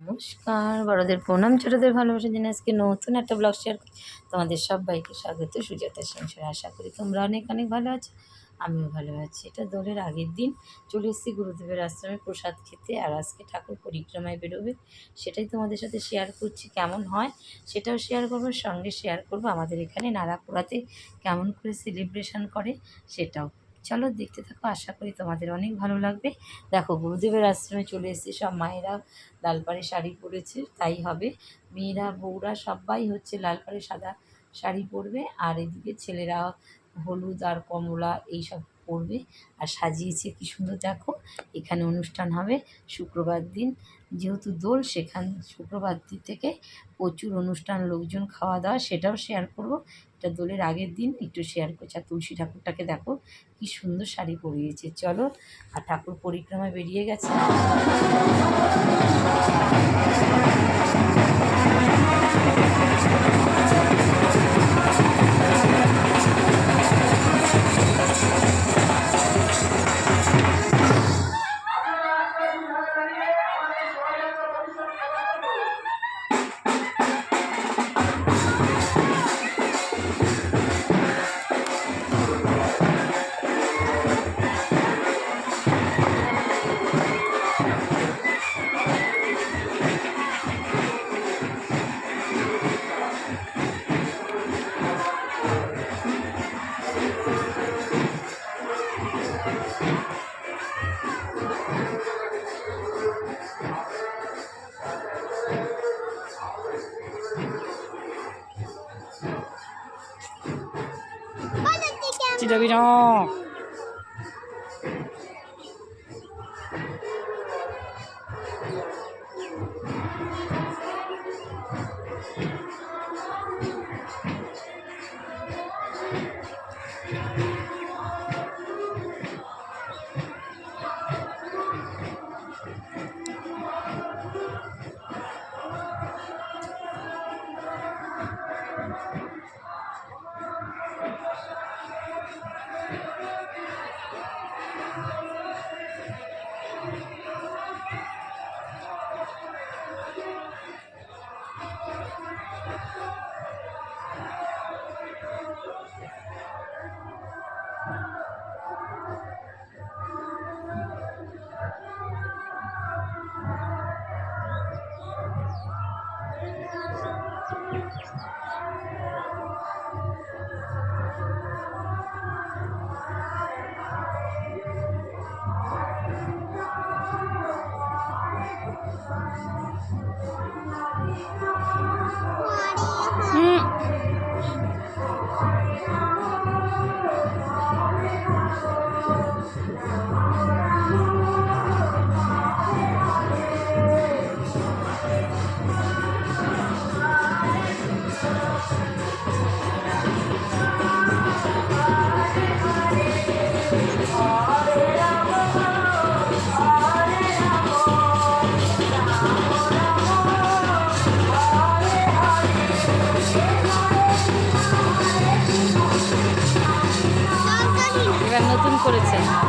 নমস্কার, বড়দের প্রণাম, ছোটদের ভালোবাসা দিন আজকে নতুন একটা ব্লগ শেয়ার তোমাদের সবাইকে স্বাগত সুজাতার সংসারে আশা করি তোমরা অনেক অনেক ভালো আছো, আমিও ভালো আছি। এটা দোলের আগের দিন চলে এসেছি গুরুদেবের আশ্রমে প্রসাদ খেতে আর আজকে ঠাকুর পরিক্রমায় বেরোবে, সেটাই তোমাদের সাথে শেয়ার করছি, কেমন হয় সেটাও শেয়ার করব, সঙ্গে শেয়ার করব। আমাদের এখানে নারাপুরাতে কেমন করে সেলিব্রেশন করে সেটাও। চলো দেখতে থাকো, আশা করি তোমাদের অনেক ভালো লাগবে। দেখো, গুরুদেবের আশ্রমে চলে এসেছি, সব মায়েরা লাল পাড়ে শাড়ি পরেছে, তাই হবে। মেয়েরা, বউরা সবাই হচ্ছে লাল পাড়ে সাদা শাড়ি পরবে, আর এদিকে ছেলেরা হলুদ আর কমলা এইসব পরবে, আর সাজিয়েছে, কি সুন্দর দেখো, এখানে অনুষ্ঠান হবে শুক্রবার দিন। যেহেতু দোল, সেখান শুক্রবার দিন থেকে প্রচুর অনুষ্ঠান, লোকজন খাওয়া দাওয়া, সেটাও শেয়ার করব। এটা দোলের আগের দিন একটু শেয়ার করছি। আর তুলসী ঠাকুরটাকে দেখো, কি সুন্দর শাড়ি পরিয়েছে। চলো, আর ঠাকুর পরিক্রমা বেরিয়ে গেছে। 진짜 그냥 নতুন করেছে অনেকগুলো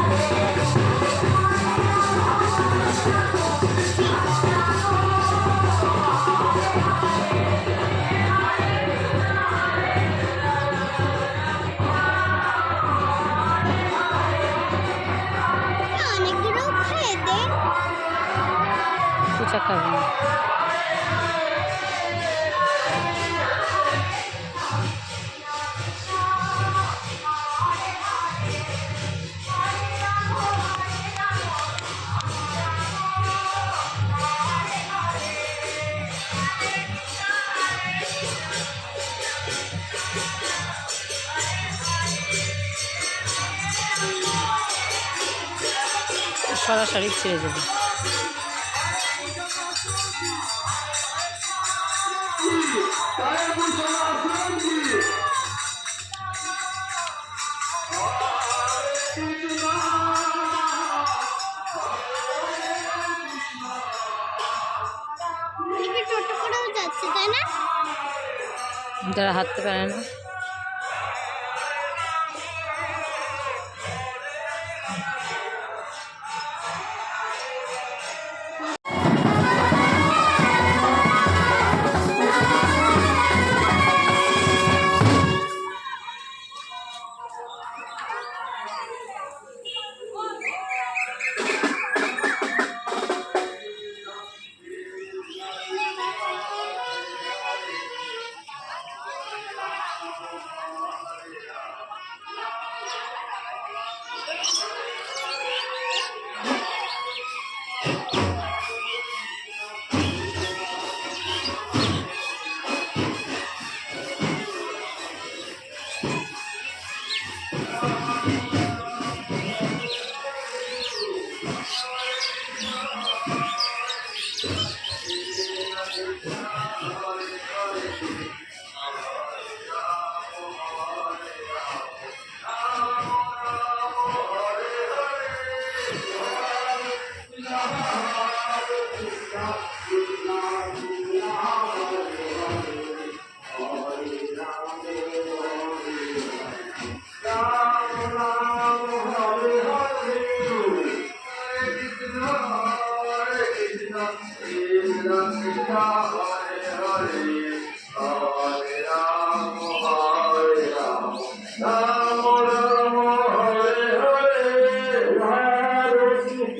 সরাসরি ছেড়ে দেবে যারা হাঁটতে পারে না। Hare Krishna,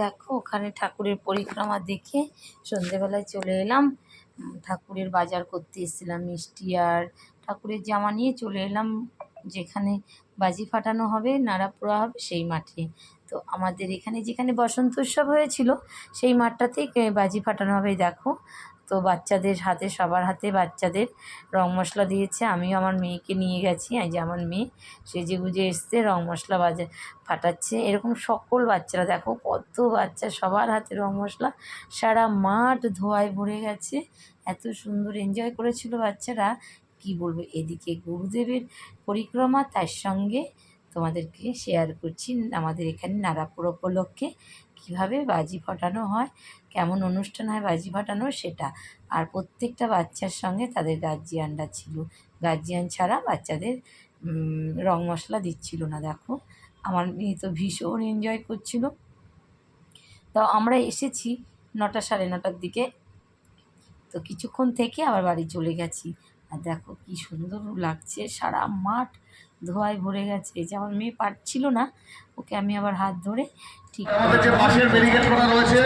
দেখো, ওখানে ঠাকুরের পরিক্রমা দেখে সন্ধেবেলায় চলে এলাম। ঠাকুরের বাজার করতে এসেছিলাম, মিষ্টি আর ঠাকুরের জামা নিয়ে চলে এলাম। যেখানে বাজি ফাটানো হবে নাড়াপোড়া হবে, সেই মাঠে। তো আমাদের এখানে যেখানে বসন্ত উৎসব হয়েছিল, সেই মাঠটাতেই বাজি ফাটানো হবে, দেখো। তো বাচ্চাদের হাতে, সবার হাতে বাচ্চাদের রং মশলা দিয়েছে। আমিও আমার মেয়েকে নিয়ে গেছি। এই যে আমার মেয়ে সেজে গুজে এসছে, রং মশলা বাজে, ফাটাচ্ছে। এরকম সকল বাচ্চারা, দেখো কত বাচ্চা, সবার হাতে রং মশলা। সারা মাঠ ধোয়ায় ভরে গেছে। এত সুন্দর এনজয় করেছিল বাচ্চারা। কি বলব, এদিকে গুরুদেবের পরিক্রমা, তার সঙ্গে তোমাদেরকে শেয়ার করছি। আমাদের এখানে নারাপুর উপলক্ষে কীভাবে বাজি ফাটানো হয়, কেমন অনুষ্ঠান হয় বাজি ফাটানো সেটা। আর প্রত্যেকটা বাচ্চার সঙ্গে তাদের গার্জিয়ানরা ছিল। গার্জিয়ান ছাড়া বাচ্চাদের রং মশলা দিচ্ছিল না, দেখো। আমার মেয়ে তো ভীষণ এনজয় করছিল। তো আমরা এসেছি নটা সাড়ে নটার দিকে। তো কিছুক্ষণ থেকে আবার বাড়ি চলে গেছি। আর দেখো কি সুন্দর লাগছে, সারা মাঠ ধোয়ায় ভরে গেছে। যে আমার মেয়ে পারছিল না ওকে আমি আবার হাত ধরে ঠিক আমাদের যে পাশের ব্যারিকেড করা রয়েছে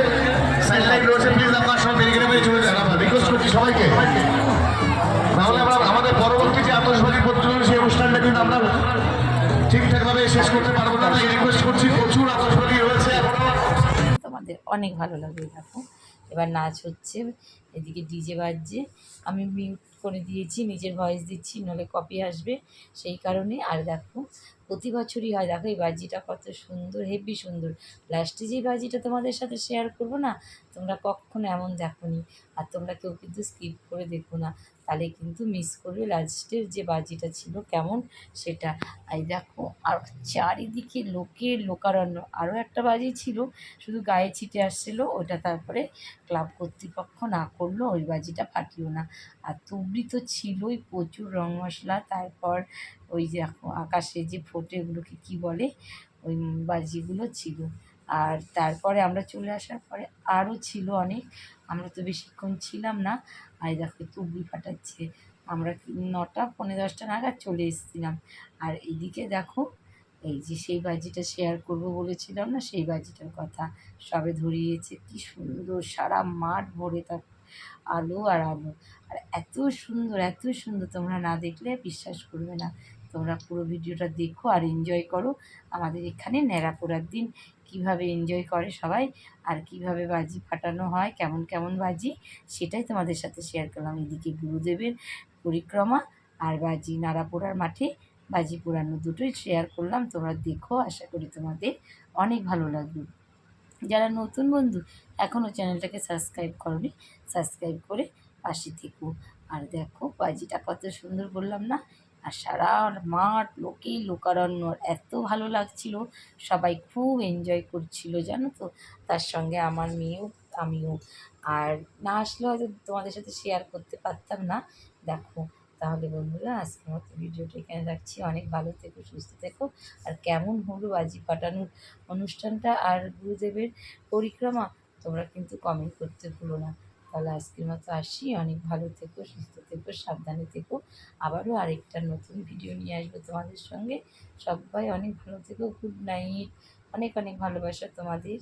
সাইড লাইট রয়েছে প্লিজ আপনার সব ব্যারিকেডে বেরিয়ে চলে যান আমরা রিকোয়েস্ট করছি সবাইকে। তাহলে আমরা আমাদের পরবর্তী যে আতসবাজি সেই অনুষ্ঠানটা কিন্তু আমরা ঠিকঠাকভাবে শেষ করতে পারব না। তাই রিকোয়েস্ট করছি প্রচুর আতসবাজি রয়েছে তোমাদের অনেক ভালো লাগবে দেখো। এবার নাচ হচ্ছে। এদিকে ডিজে বাজছে। আমি মিউট করে দিয়েছি, নিজের ভয়েস দিচ্ছি নলে কপি আসবে সেই কারণে। আর দেখো, প্রতি বছরই হয়, দেখো এই বাজিটা কত সুন্দর, হেভি সুন্দর। লাস্টে যে বাজিটা তোমাদের সাথে শেয়ার করব না, তোমরা কখনো এমন দেখো আর তোমরা কেউ কিন্তু স্কিপ করে দেখো না। তাহলে কিন্তু মিস করবে লাস্টের যে বাজিটা ছিল কেমন সেটা। এই দেখো, আর চারিদিকে লোকের লোকারণ্য। আরও একটা বাজি ছিল, শুধু গায়ে ছিটে আসছিল, ওটা তারপরে ক্লাব কর্তৃপক্ষ না করল, ওই বাজিটা ফাটিও না। আর তুবড়ি তো ছিলই প্রচুর রং মশলা, তারপর ওই এখন আকাশে যে ফোটে ওগুলোকে কী বলে, ওই বাজিগুলো ছিল। আর তারপরে আমরা চলে আসার পরে আরও ছিল অনেক, আমরা তো বেশিক্ষণ ছিলাম না। আর দেখো তুবড়ি ফাটাচ্ছে। আমরা নটা পনেরো দশটা নাগাদ চলে এসেছিলাম। আর এদিকে দেখো, এই যে সেই বাজিটা শেয়ার করব বলেছিলাম না, সেই বাজিটার কথা সবে ধরিয়েছে। কি সুন্দর সারা মাঠ ভরে তার আলো আর আলো। আর এত সুন্দর এত সুন্দর, তোমরা না দেখলে বিশ্বাস করবে না। তোমরা পুরো ভিডিওটা দেখো আর এনজয় করো আমাদের এখানে ন্যাড়াপোড়ার দিন। কীভাবে এনজয় করে সবাই, আর কীভাবে বাজি ফাটানো হয়, কেমন কেমন বাজি, সেটাই তোমাদের সাথে শেয়ার করলাম। এদিকে গুরুদেবের পরিক্রমা আর বাজি নাড়াপোড়ার মাঠে বাজি পোড়ানো দুটোই শেয়ার করলাম। তোমরা দেখো, আশা করি তোমাদের অনেক ভালো লাগবে। যারা নতুন বন্ধু এখনও চ্যানেলটাকে সাবস্ক্রাইব করবে সাবস্ক্রাইব করে পাশে থেকো। আর দেখো, বাজিটা কত সুন্দর বললাম না? আর সারা মাঠ লোকেই লোকারণ্য, এত ভালো লাগছিল। সবাই খুব এনজয় করছিল, জানো তো? তার সঙ্গে আমার মেয়েও, আমিও। আর না আসলে হয়তো তোমাদের সাথে শেয়ার করতে পারতাম না। দেখো, তাহলে বন্ধুরা, আজকের মতো ভিডিওটা এখানে রাখছি। অনেক ভালো থেকো, সুস্থ থেকো। আর কেমন হলো বাজি ফাটানোর অনুষ্ঠানটা? আর গুরুদেবের পরিক্রমা? তোমরা কিন্তু কমেন্ট করতে ভুলো না। তাহলে আজকের মতো আসি। অনেক ভালো থেকো, সুস্থ থেকো, সাবধানে থেকো। আবারও আরেকটা নতুন ভিডিও নিয়ে আসব তোমাদের সঙ্গে। সবাই অনেক ভালো থেকো গুড নাইট অনেক অনেক ভালোবাসা তোমাদের।